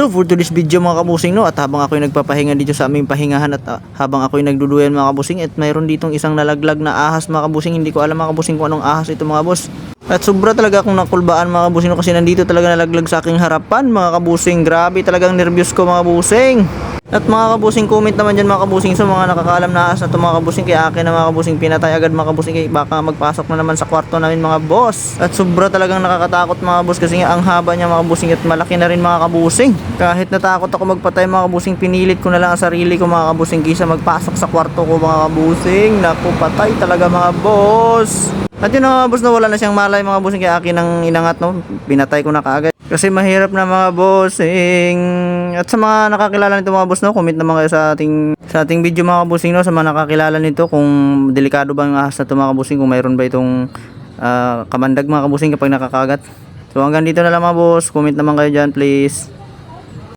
So for today's video mga kabusing no at habang ako'y nagpapahinga dito sa aming pahingahan at ah, habang ako'y nagduduyan mga kabusing at mayroon ditong isang nalaglag na ahas mga kabusing hindi ko alam mga kabusing kung anong ahas ito mga boss. At sobra talaga akong nakulbaan mga kabusing no, kasi nandito talaga nalaglag sa aking harapan mga kabusing. Grabe talagang nervyos ko mga kabusing. At mga kabusing, comment naman dyan mga kabusing sa mga nakakaalam na ahas na ito mga kabusing. Kaya akin na mga kabusing, pinatay agad mga kabusing. Kaya baka magpasok na naman sa kwarto namin mga boss. At sobra talagang nakakatakot mga boss kasi ang haba niya mga kabusing at malaki na rin mga kabusing. Kahit natakot ako magpatay mga kabusing, pinilit ko na lang ang sarili ko mga kabusing kaysa magpasok sa kwarto ko mga kabusing. Naku, patay talaga mga boss. At yun mga boss na wala na siyang malay mga bossing kaya akin ang inangat no. Pinatay ko na kaagad. Kasi mahirap na mga bossing. At sa mga nakakilala nito mga boss no, comment naman kayo sa ating sa ating video mga bossing no sa mga nakakilala nito kung delikado ba ang ahas na ito mga bossing kung mayroon ba itong ah, kamandag mga kabusing kapag nakakagat. So hanggang dito na lang mga boss. Comment naman kayo dyan please.